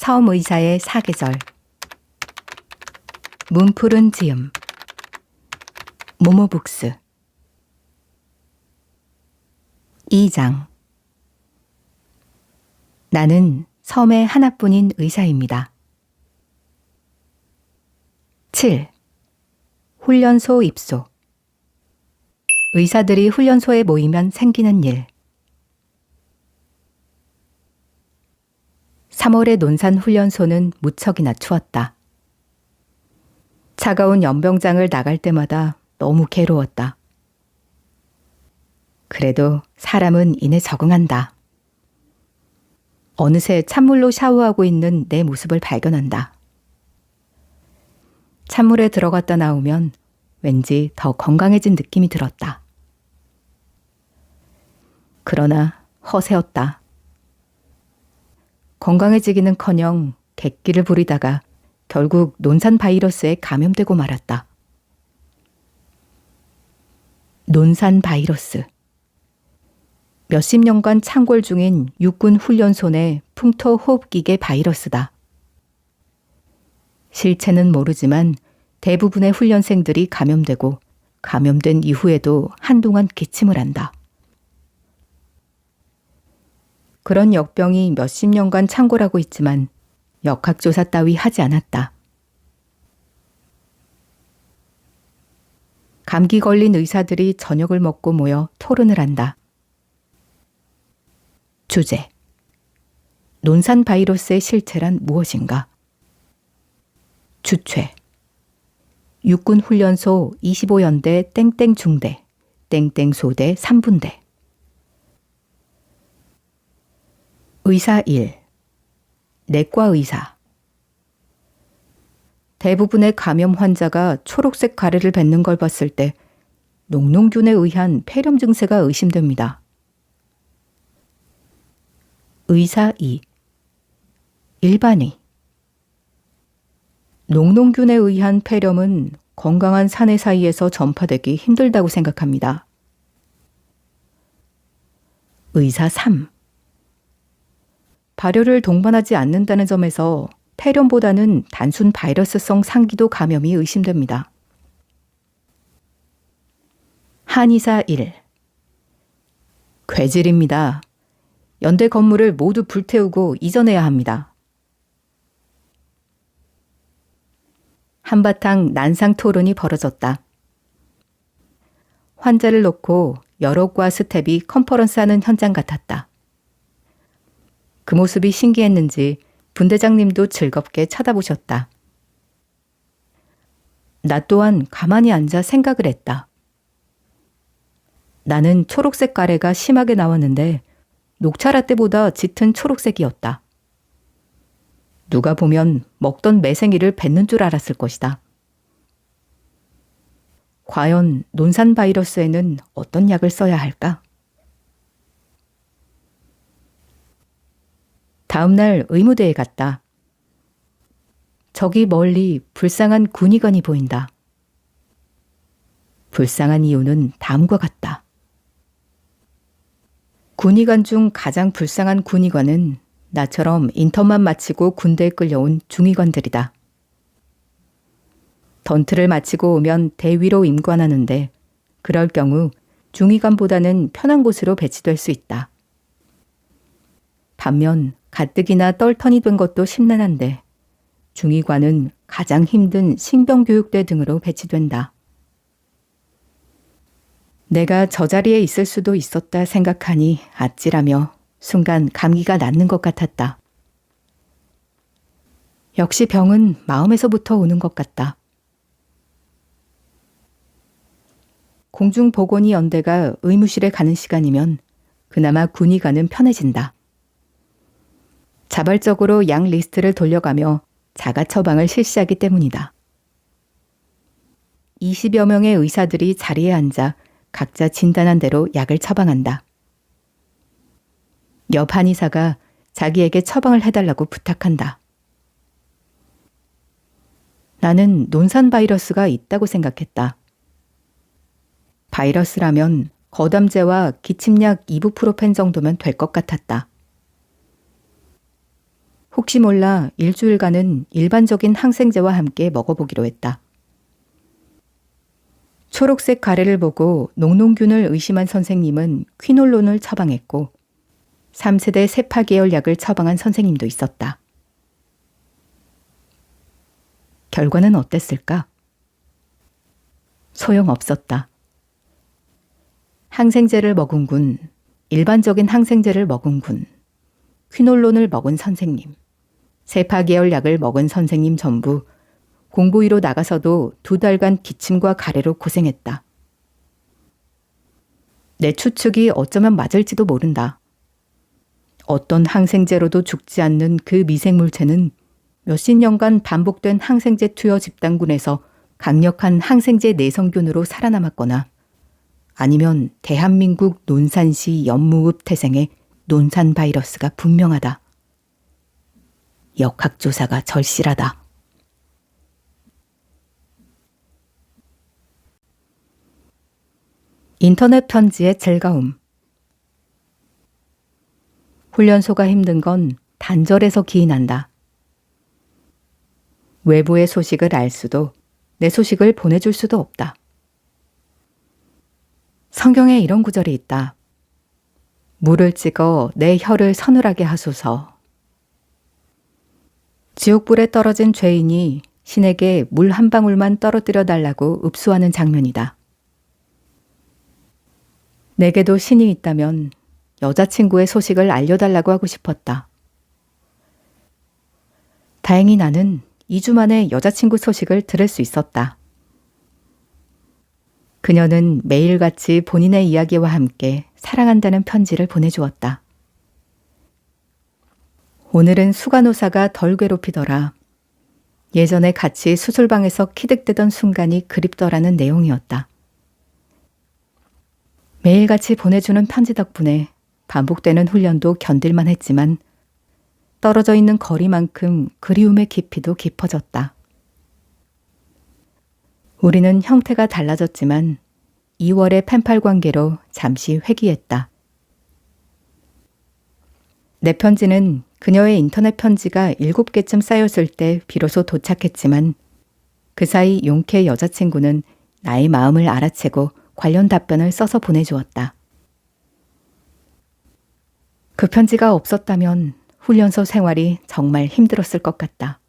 섬의사의 사계절. 문푸른 지음. 모모북스. 2장. 나는 섬의 하나뿐인 의사입니다. 7. 훈련소 입소. 의사들이 훈련소에 모이면 생기는 일 3월의 논산 훈련소는 무척이나 추웠다. 차가운 연병장을 나갈 때마다 너무 괴로웠다. 그래도 사람은 이내 적응한다. 어느새 찬물로 샤워하고 있는 내 모습을 발견한다. 찬물에 들어갔다 나오면 왠지 더 건강해진 느낌이 들었다. 그러나 허세였다. 건강해지기는 커녕 객기를 부리다가 결국 논산 바이러스에 감염되고 말았다. 논산 바이러스. 몇십 년간 창궐 중인 육군 훈련소 내 풍토 호흡기계 바이러스다. 실체는 모르지만 대부분의 훈련생들이 감염되고 감염된 이후에도 한동안 기침을 한다. 그런 역병이 몇십 년간 창궐하고 있지만 역학조사 따위 하지 않았다. 감기 걸린 의사들이 저녁을 먹고 모여 토론을 한다. 주제. 논산 바이러스의 실체란 무엇인가? 주최. 육군 훈련소 25연대 땡땡 중대, 땡땡 소대 3분대. 의사 1. 내과 의사. 대부분의 감염 환자가 초록색 가래를 뱉는 걸 봤을 때 녹농균에 의한 폐렴 증세가 의심됩니다. 의사 2. 일반의. 녹농균에 의한 폐렴은 건강한 사내 사이에서 전파되기 힘들다고 생각합니다. 의사 3. 발열을 동반하지 않는다는 점에서 폐렴보다는 단순 바이러스성 상기도 감염이 의심됩니다. 한의사 1. 괴질입니다. 연대 건물을 모두 불태우고 이전해야 합니다. 한바탕 난상 토론이 벌어졌다. 환자를 놓고 여러 과 스텝이 컨퍼런스 하는 현장 같았다. 그 모습이 신기했는지 분대장님도 즐겁게 쳐다보셨다. 나 또한 가만히 앉아 생각을 했다. 나는 초록색 가래가 심하게 나왔는데 녹차 라떼보다 짙은 초록색이었다. 누가 보면 먹던 매생이를 뱉는 줄 알았을 것이다. 과연 논산 바이러스에는 어떤 약을 써야 할까? 다음 날 의무대에 갔다. 저기 멀리 불쌍한 군의관이 보인다. 불쌍한 이유는 다음과 같다. 군의관 중 가장 불쌍한 군의관은 나처럼 인턴만 마치고 군대에 끌려온 중위관들이다. 던트를 마치고 오면 대위로 임관하는데 그럴 경우 중위관보다는 편한 곳으로 배치될 수 있다. 반면 가뜩이나 떨턴이 된 것도 심란한데 중위관은 가장 힘든 신병교육대 등으로 배치된다. 내가 저 자리에 있을 수도 있었다 생각하니 아찔하며 순간 감기가 낫는 것 같았다. 역시 병은 마음에서부터 오는 것 같다. 공중보건위 연대가 의무실에 가는 시간이면 그나마 군의관은 편해진다. 자발적으로 양 리스트를 돌려가며 자가 처방을 실시하기 때문이다. 20여 명의 의사들이 자리에 앉아 각자 진단한 대로 약을 처방한다. 옆 한의사가 자기에게 처방을 해달라고 부탁한다. 나는 논산 바이러스가 있다고 생각했다. 바이러스라면 거담제와 기침약 이부프로펜 정도면 될 것 같았다. 혹시 몰라 일주일간은 일반적인 항생제와 함께 먹어보기로 했다. 초록색 가래를 보고 녹농균을 의심한 선생님은 퀴놀론을 처방했고 3세대 세파 계열 약을 처방한 선생님도 있었다. 결과는 어땠을까? 소용없었다. 항생제를 먹은 군, 일반적인 항생제를 먹은 군, 퀴놀론을 먹은 선생님, 세파 계열 약을 먹은 선생님 전부 공부위로 나가서도 두 달간 기침과 가래로 고생했다. 내 추측이 어쩌면 맞을지도 모른다. 어떤 항생제로도 죽지 않는 그 미생물체는 몇십 년간 반복된 항생제 투여 집단군에서 강력한 항생제 내성균으로 살아남았거나 아니면 대한민국 논산시 연무읍 태생의 논산 바이러스가 분명하다. 역학조사가 절실하다. 인터넷 편지의 즐거움. 훈련소가 힘든 건 단절에서 기인한다. 외부의 소식을 알 수도 내 소식을 보내줄 수도 없다. 성경에 이런 구절이 있다. 물을 찍어 내 혀를 서늘하게 하소서. 지옥불에 떨어진 죄인이 신에게 물 한 방울만 떨어뜨려 달라고 읍수하는 장면이다. 내게도 신이 있다면 여자친구의 소식을 알려달라고 하고 싶었다. 다행히 나는 2주 만에 여자친구 소식을 들을 수 있었다. 그녀는 매일같이 본인의 이야기와 함께 사랑한다는 편지를 보내주었다. 오늘은 수간호사가 덜 괴롭히더라. 예전에 같이 수술방에서 키득대던 순간이 그립더라는 내용이었다. 매일같이 보내주는 편지 덕분에 반복되는 훈련도 견딜만 했지만 떨어져 있는 거리만큼 그리움의 깊이도 깊어졌다. 우리는 형태가 달라졌지만 2월의 펜팔 관계로 잠시 회귀했다. 내 편지는 그녀의 인터넷 편지가 7개쯤 쌓였을 때 비로소 도착했지만 그 사이 용케 여자친구는 나의 마음을 알아채고 관련 답변을 써서 보내주었다. 그 편지가 없었다면 훈련소 생활이 정말 힘들었을 것 같다.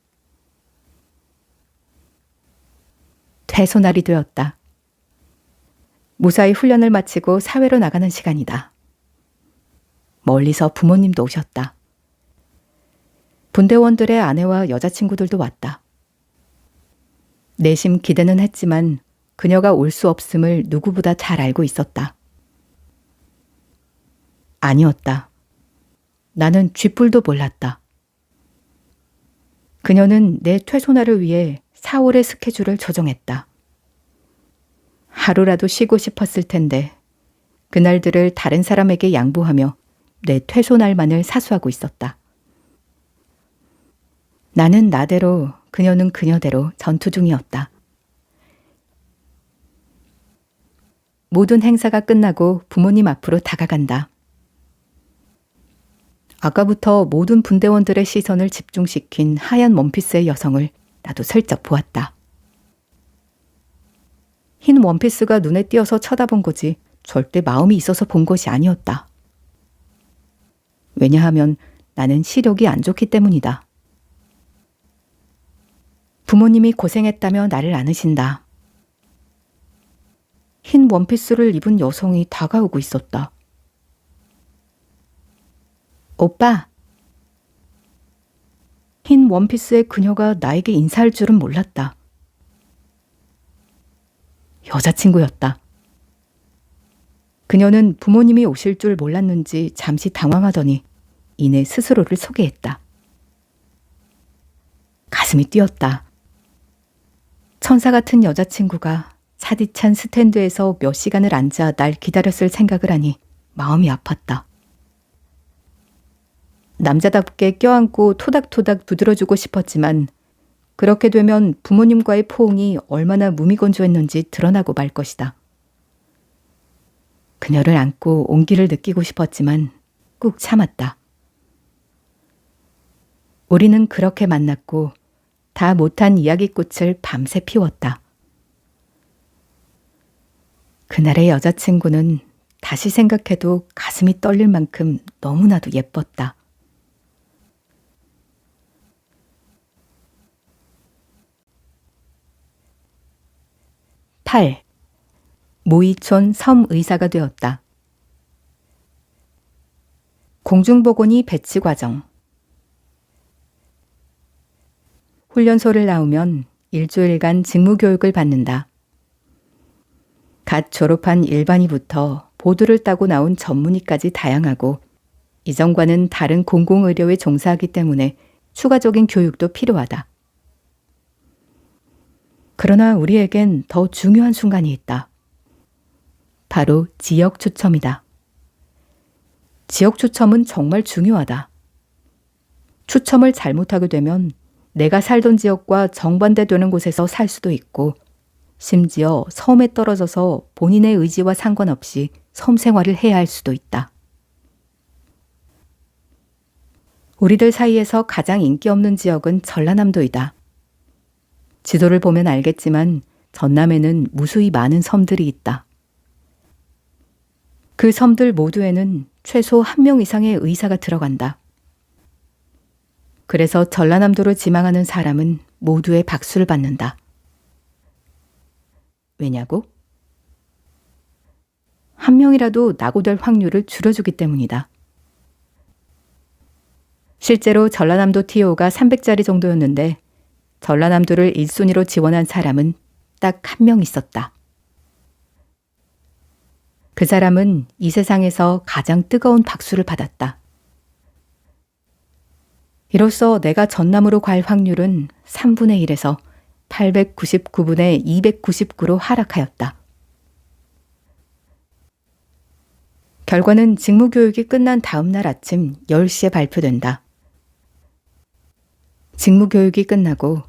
퇴소날이 되었다. 무사히 훈련을 마치고 사회로 나가는 시간이다. 멀리서 부모님도 오셨다. 분대원들의 아내와 여자친구들도 왔다. 내심 기대는 했지만 그녀가 올 수 없음을 누구보다 잘 알고 있었다. 아니었다. 나는 쥐뿔도 몰랐다. 그녀는 내 퇴소날을 위해 4월의 스케줄을 조정했다. 하루라도 쉬고 싶었을 텐데 그날들을 다른 사람에게 양보하며 내 퇴소날만을 사수하고 있었다. 나는 나대로 그녀는 그녀대로 전투 중이었다. 모든 행사가 끝나고 부모님 앞으로 다가간다. 아까부터 모든 분대원들의 시선을 집중시킨 하얀 원피스의 여성을 나도 슬쩍 보았다. 흰 원피스가 눈에 띄어서 쳐다본 거지 절대 마음이 있어서 본 것이 아니었다. 왜냐하면 나는 시력이 안 좋기 때문이다. 부모님이 고생했다며 나를 안으신다. 흰 원피스를 입은 여성이 다가오고 있었다. 오빠. 흰 원피스의 그녀가 나에게 인사할 줄은 몰랐다. 여자친구였다. 그녀는 부모님이 오실 줄 몰랐는지 잠시 당황하더니 이내 스스로를 소개했다. 가슴이 뛰었다. 천사 같은 여자친구가 차디찬 스탠드에서 몇 시간을 앉아 날 기다렸을 생각을 하니 마음이 아팠다. 남자답게 껴안고 토닥토닥 두드려주고 싶었지만 그렇게 되면 부모님과의 포옹이 얼마나 무미건조했는지 드러나고 말 것이다. 그녀를 안고 온기를 느끼고 싶었지만 꾹 참았다. 우리는 그렇게 만났고 다 못한 이야기꽃을 밤새 피웠다. 그날의 여자친구는 다시 생각해도 가슴이 떨릴 만큼 너무나도 예뻤다. 팔 모이촌 섬의사가 되었다. 공중보건이 배치 과정 훈련소를 나오면 일주일간 직무교육을 받는다. 갓 졸업한 일반이부터 보드를 따고 나온 전문의까지 다양하고 이전과는 다른 공공의료에 종사하기 때문에 추가적인 교육도 필요하다. 그러나 우리에겐 더 중요한 순간이 있다. 바로 지역 추첨이다. 지역 추첨은 정말 중요하다. 추첨을 잘못하게 되면 내가 살던 지역과 정반대되는 곳에서 살 수도 있고, 심지어 섬에 떨어져서 본인의 의지와 상관없이 섬 생활을 해야 할 수도 있다. 우리들 사이에서 가장 인기 없는 지역은 전라남도이다. 지도를 보면 알겠지만 전남에는 무수히 많은 섬들이 있다. 그 섬들 모두에는 최소 한 명 이상의 의사가 들어간다. 그래서 전라남도를 지망하는 사람은 모두의 박수를 받는다. 왜냐고? 한 명이라도 낙오될 확률을 줄여주기 때문이다. 실제로 전라남도 TO가 300짜리 정도였는데 전라남도를 1순위로 지원한 사람은 딱 한 명 있었다. 그 사람은 이 세상에서 가장 뜨거운 박수를 받았다. 이로써 내가 전남으로 갈 확률은 3분의 1에서 899분의 299로 하락하였다. 결과는 직무교육이 끝난 다음 날 아침 10시에 발표된다. 직무교육이 끝나고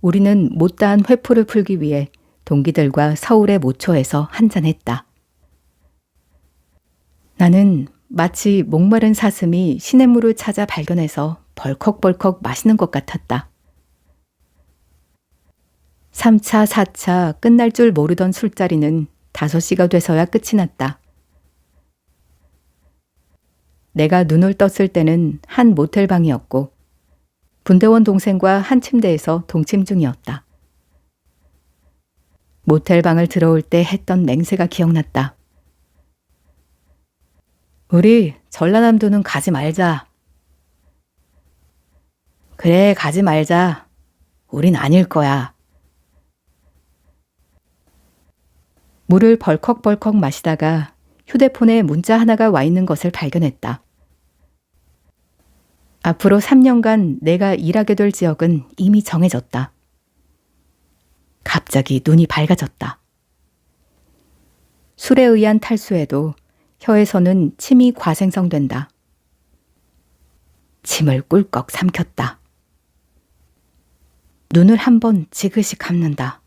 우리는 못다한 회포를 풀기 위해 동기들과 서울의 모초에서 한잔했다. 나는 마치 목마른 사슴이 시냇물을 찾아 발견해서 벌컥벌컥 마시는 것 같았다. 3차, 4차 끝날 줄 모르던 술자리는 5시가 돼서야 끝이 났다. 내가 눈을 떴을 때는 한 모텔방이었고, 분대원 동생과 한 침대에서 동침 중이었다. 모텔 방을 들어올 때 했던 맹세가 기억났다. 우리 전라남도는 가지 말자. 그래, 가지 말자. 우린 아닐 거야. 물을 벌컥벌컥 마시다가 휴대폰에 문자 하나가 와 있는 것을 발견했다. 앞으로 3년간 내가 일하게 될 지역은 이미 정해졌다. 갑자기 눈이 밝아졌다. 술에 의한 탈수에도 혀에서는 침이 과생성된다. 침을 꿀꺽 삼켰다. 눈을 한 번 지그시 감는다.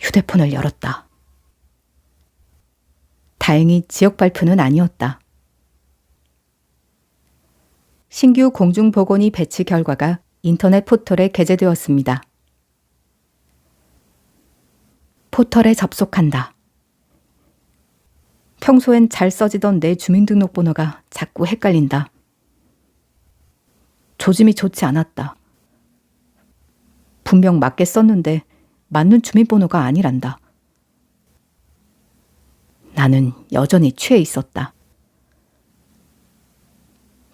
휴대폰을 열었다. 다행히 지역 발표는 아니었다. 신규 공중보건이 배치 결과가 인터넷 포털에 게재되었습니다. 포털에 접속한다. 평소엔 잘 써지던 내 주민등록번호가 자꾸 헷갈린다. 조짐이 좋지 않았다. 분명 맞게 썼는데 맞는 주민번호가 아니란다. 나는 여전히 취해 있었다.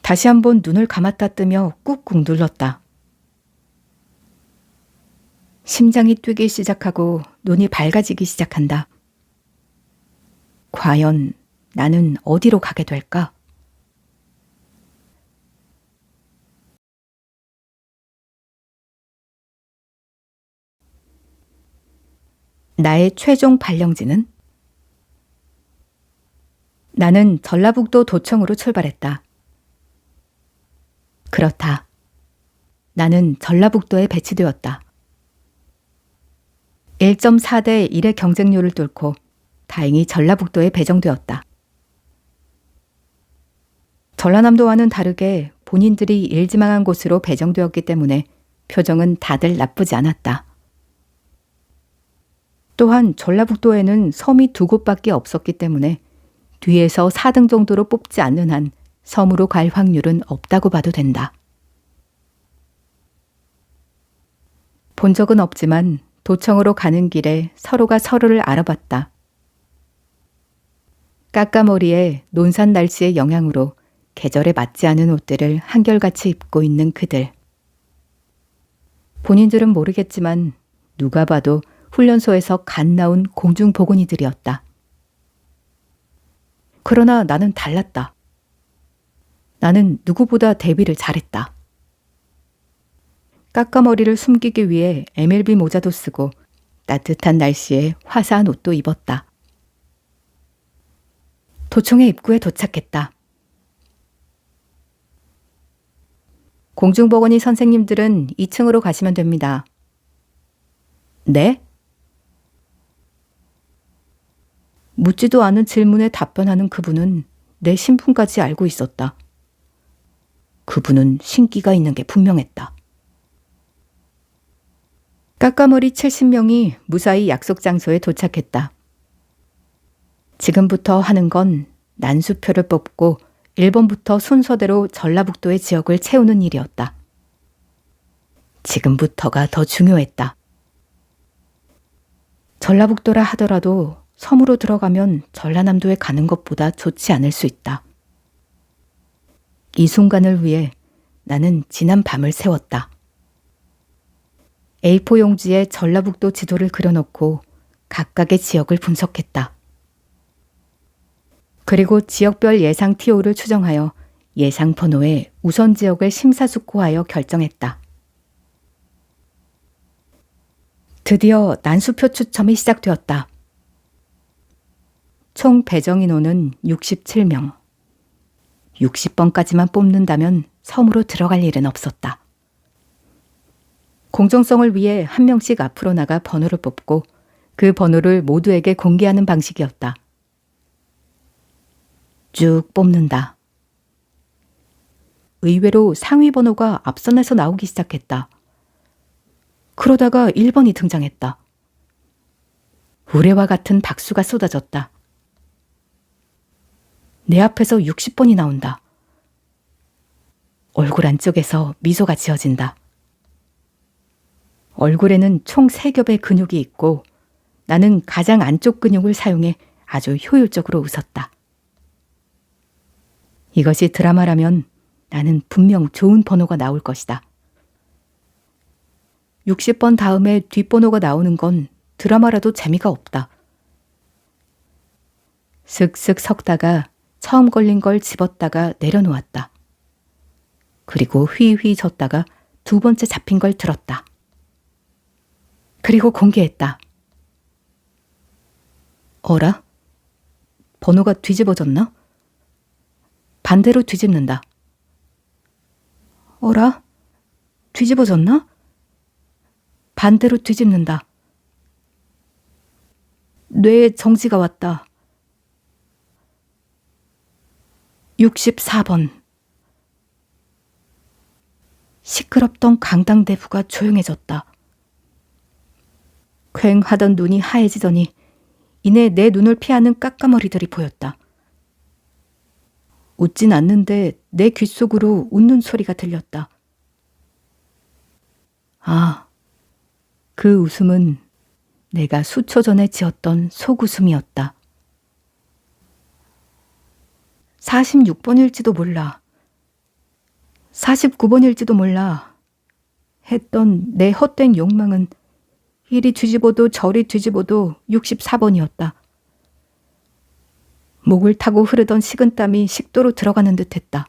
다시 한번 눈을 감았다 뜨며 꾹꾹 눌렀다. 심장이 뛰기 시작하고 눈이 밝아지기 시작한다. 과연 나는 어디로 가게 될까? 나의 최종 발령지는? 나는 전라북도 도청으로 출발했다. 그렇다. 나는 전라북도에 배치되었다. 1.4대 1의 경쟁률을 뚫고 다행히 전라북도에 배정되었다. 전라남도와는 다르게 본인들이 일지망한 곳으로 배정되었기 때문에 표정은 다들 나쁘지 않았다. 또한 전라북도에는 섬이 두 곳밖에 없었기 때문에 뒤에서 4등 정도로 뽑지 않는 한 섬으로 갈 확률은 없다고 봐도 된다. 본 적은 없지만 도청으로 가는 길에 서로가 서로를 알아봤다. 까까머리에 논산 날씨의 영향으로 계절에 맞지 않은 옷들을 한결같이 입고 있는 그들. 본인들은 모르겠지만 누가 봐도 훈련소에서 갓 나온 공중보건이들이었다. 그러나 나는 달랐다. 나는 누구보다 데뷔를 잘했다. 까까머리를 숨기기 위해 MLB 모자도 쓰고 따뜻한 날씨에 화사한 옷도 입었다. 도청의 입구에 도착했다. 공중보건이 선생님들은 2층으로 가시면 됩니다. 네? 묻지도 않은 질문에 답변하는 그분은 내 신분까지 알고 있었다. 그분은 신기가 있는 게 분명했다. 까까머리 70명이 무사히 약속 장소에 도착했다. 지금부터 하는 건 난수표를 뽑고 1번부터 순서대로 전라북도의 지역을 채우는 일이었다. 지금부터가 더 중요했다. 전라북도라 하더라도 섬으로 들어가면 전라남도에 가는 것보다 좋지 않을 수 있다. 이 순간을 위해 나는 지난 밤을 세웠다. A4 용지에 전라북도 지도를 그려놓고 각각의 지역을 분석했다. 그리고 지역별 예상 TO를 추정하여 예상 번호에 우선 지역을 심사숙고하여 결정했다. 드디어 난수표 추첨이 시작되었다. 총 배정 인원은 67명. 60번까지만 뽑는다면 섬으로 들어갈 일은 없었다. 공정성을 위해 한 명씩 앞으로 나가 번호를 뽑고 그 번호를 모두에게 공개하는 방식이었다. 쭉 뽑는다. 의외로 상위 번호가 앞선에서 나오기 시작했다. 그러다가 1번이 등장했다. 우레와 같은 박수가 쏟아졌다. 내 앞에서 60번이 나온다. 얼굴 안쪽에서 미소가 지어진다. 얼굴에는 총 3겹의 근육이 있고 나는 가장 안쪽 근육을 사용해 아주 효율적으로 웃었다. 이것이 드라마라면 나는 분명 좋은 번호가 나올 것이다. 60번 다음에 뒷번호가 나오는 건 드라마라도 재미가 없다. 슥슥 섞다가 처음 걸린 걸 집었다가 내려놓았다. 그리고 휘휘 졌다가 두 번째 잡힌 걸 들었다. 그리고 공개했다. 어라? 번호가 뒤집어졌나? 반대로 뒤집는다. 어라? 뒤집어졌나? 반대로 뒤집는다. 뇌에 정지가 왔다. 64번. 시끄럽던 강당대부가 조용해졌다. 괭하던 눈이 하얘지더니 이내 내 눈을 피하는 까까머리들이 보였다. 웃진 않는데 내 귓속으로 웃는 소리가 들렸다. 아, 그 웃음은 내가 수초 전에 지었던 속웃음이었다. 46번일지도 몰라. 49번일지도 몰라. 했던 내 헛된 욕망은 이리 뒤집어도 저리 뒤집어도 64번이었다. 목을 타고 흐르던 식은땀이 식도로 들어가는 듯 했다.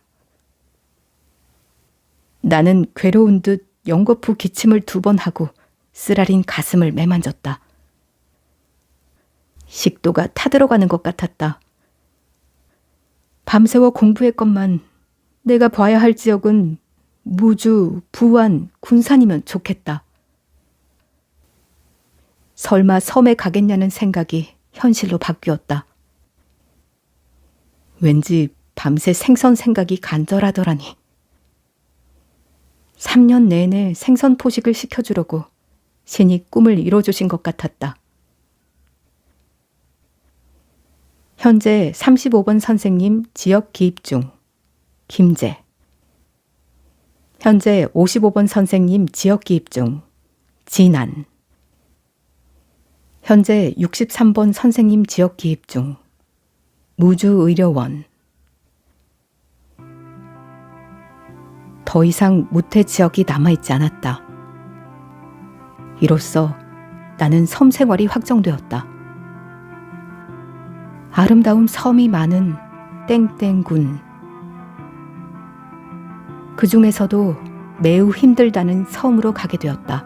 나는 괴로운 듯 연거푸 기침을 두 번 하고 쓰라린 가슴을 매만졌다. 식도가 타들어가는 것 같았다. 밤새워 공부했건만 내가 봐야 할 지역은 무주, 부안, 군산이면 좋겠다. 설마 섬에 가겠냐는 생각이 현실로 바뀌었다. 왠지 밤새 생선 생각이 간절하더라니. 3년 내내 생선 포식을 시켜주려고 신이 꿈을 이뤄주신 것 같았다. 현재 35번 선생님 지역 기입 중. 김재. 현재 55번 선생님 지역 기입 중. 진안. 현재 63번 선생님 지역 기입 중. 무주의료원. 더 이상 무태 지역이 남아있지 않았다. 이로써 나는 섬 생활이 확정되었다. 아름다운 섬이 많은 땡땡군. 그 중에서도 매우 힘들다는 섬으로 가게 되었다.